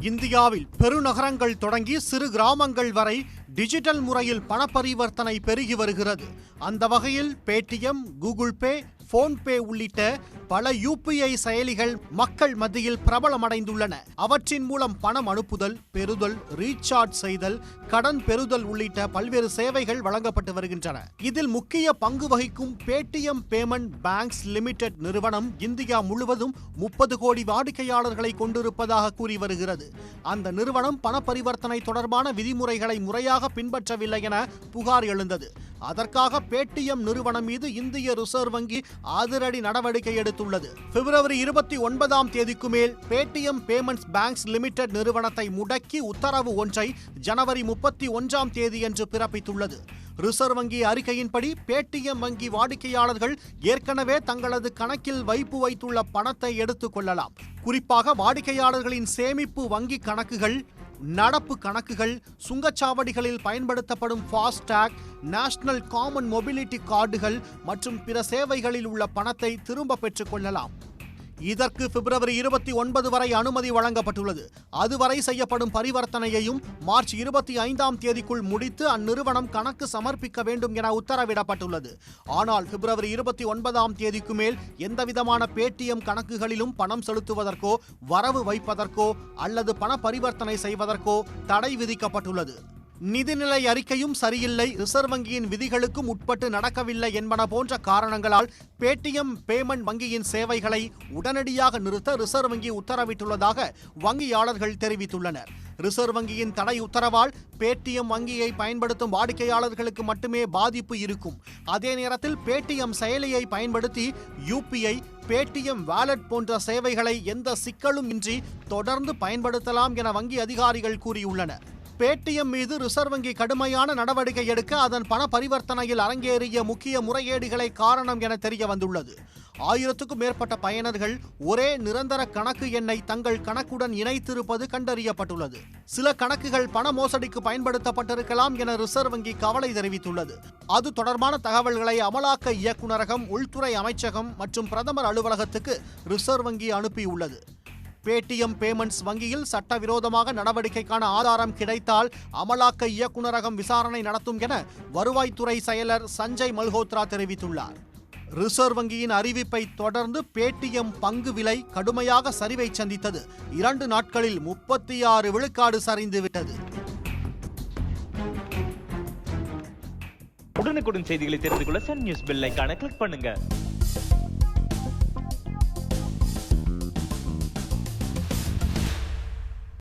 இந்தியாவில் பெருநகரங்கள் தொடங்கி சிறு கிராமங்கள் வரை டிஜிட்டல் முறையில் பணப்பரிவர்த்தனை பெருகி வருகிறது. அந்த வகையில் பேடிஎம் கூகுள் பே போன்பே உள்ளிட்ட பல யூபிஐ செயலிகள் மக்கள் மத்தியில் பிரபலமடைந்துள்ளன. அவற்றின் மூலம் பணம் அனுப்புதல் பெறுதல் ரீசார்ஜ் செய்தல் கடன் பெறுதல் உள்ளிட்ட பல்வேறு சேவைகள் வழங்கப்பட்டு வருகின்றன. இதில் முக்கிய பங்கு வகிக்கும் பேடிஎம் பேமெண்ட் பேங்க்ஸ் லிமிடெட் நிறுவனம் இந்தியா முழுவதும் முப்பது கோடி வாடிக்கையாளர்களை கொண்டிருப்பதாக கூறி வருகிறது. அந்த நிறுவனம் பண பரிவர்த்தனை தொடர்பான விதிமுறைகளை முறையாக பின்பற்றவில்லை என புகார் எழுந்தது. அதற்காக பேடிஎம் நிறுவனம் மீது இந்திய ரிசர்வ் வங்கி அதிரடி நடவடிக்கை எடுத்துள்ளது. பிப்ரவரி இருபத்தி ஒன்பதாம் தேதிக்கு மேல் பேடிஎம் பேமெண்ட்ஸ் பேங்க்ஸ் லிமிடெட் நிறுவனத்தை முடக்கி உத்தரவு ஒன்றை ஜனவரி முப்பத்தி ஒன்றாம் தேதியன்று பிறப்பித்துள்ளது. ரிசர்வ் வங்கி அறிக்கையின்படி பேடிஎம் வங்கி வாடிக்கையாளர்கள் ஏற்கனவே தங்களது கணக்கில் வைப்பு வைத்துள்ள பணத்தை எடுத்துக் கொள்ளலாம். குறிப்பாக வாடிக்கையாளர்களின் சேமிப்பு வங்கி கணக்குகள் நடப்பு கணக்குகள் சுங்கச்சாவடிகளில் பயன்படுத்தப்படும் ஃபாஸ்டேக் நேஷனல் காமன் மொபிலிட்டி கார்டுகள் மற்றும் பிற சேவைகளில் உள்ள பணத்தை திரும்ப பெற்றுக்கொள்ளலாம் இதற்கு பிப்ரவரி இருபத்தி ஒன்பது வரை அனுமதி வழங்கப்பட்டுள்ளது. அதுவரை செய்யப்படும் பரிவர்த்தனையையும் மார்ச் இருபத்தி ஐந்தாம் தேதிக்குள் முடித்து அந்நிறுவனம் கணக்கு சமர்ப்பிக்க வேண்டும் என உத்தரவிடப்பட்டுள்ளது. ஆனால் பிப்ரவரி இருபத்தி ஒன்பதாம் தேதிக்கு மேல் எந்தவிதமான பேடிஎம் கணக்குகளிலும் பணம் செலுத்துவதற்கோ வரவு வைப்பதற்கோ அல்லது பண பரிவர்த்தனை செய்வதற்கோ தடை விதிக்கப்பட்டுள்ளது. நிதிநிலை அறிக்கையும் சரியில்லை. ரிசர்வ் வங்கியின் விதிகளுக்கும் உட்பட்டு நடக்கவில்லை என்பன போன்ற காரணங்களால் பேடிஎம் பேமெண்ட் வங்கியின் சேவைகளை உடனடியாக நிறுத்த ரிசர்வ் வங்கி உத்தரவிட்டுள்ளதாக வங்கியாளர்கள் தெரிவித்துள்ளனர். ரிசர்வ் வங்கியின் தடை உத்தரவால் பேடிஎம் வங்கியை பயன்படுத்தும் வாடிக்கையாளர்களுக்கு மட்டுமே பாதிப்பு இருக்கும். அதே நேரத்தில் பேடிஎம் செயலியை பயன்படுத்தி யூபிஐ பேடிஎம் வாலெட் போன்ற சேவைகளை எந்த சிக்கலும் இன்றி தொடர்ந்து பயன்படுத்தலாம் என வங்கி அதிகாரிகள் கூறியுள்ளனர். பேடிஎம் மீது ரிசர்வ் வங்கி கடுமையான நடவடிக்கை எடுக்க அதன் பண பரிவர்த்தனையில் அரங்கேறிய முக்கிய முறைகேடுகளை காரணம் என தெரிய வந்துள்ளது. ஆயிரத்துக்கும் மேற்பட்ட பயனர்கள் ஒரே நிரந்தர கணக்கு எண்ணை தங்கள் கணக்குடன் இணைத்திருப்பது கண்டறியப்பட்டுள்ளது. சில கணக்குகள் பண மோசடிக்கு பயன்படுத்தப்பட்டிருக்கலாம் என ரிசர்வ் வங்கி கவலை தெரிவித்துள்ளது. அது தொடர்பான தகவல்களை அமலாக்க இயக்குநரகம் உள்துறை அமைச்சகம் மற்றும் பிரதமர் அலுவலகத்துக்கு ரிசர்வ் வங்கி அனுப்பியுள்ளது. பேடிஎம் பேமெண்ட்ஸ் வங்கியில் சட்டவிரோதமாக நடவடிக்கைக்கான ஆதாரம் கிடைத்தால் அமலாக்க இயக்குநரகம் விசாரணை நடத்தும் என வருவாய்த்துறை செயலர் சஞ்சய் மல்ஹோத்ரா தெரிவித்துள்ளார். ரிசர்வ் வங்கியின் அறிவிப்பை தொடர்ந்து பேடிஎம் பங்கு விலை கடுமையாக சரிவை சந்தித்தது. இரண்டு நாட்களில் முப்பத்தி ஆறு விழுக்காடு சரிந்துவிட்டது. உடனுக்குடன் செய்திகளை தெரிந்து கொள்ள சன் நியூஸ் பெல் ஐகானை கிளிக் பண்ணுங்க.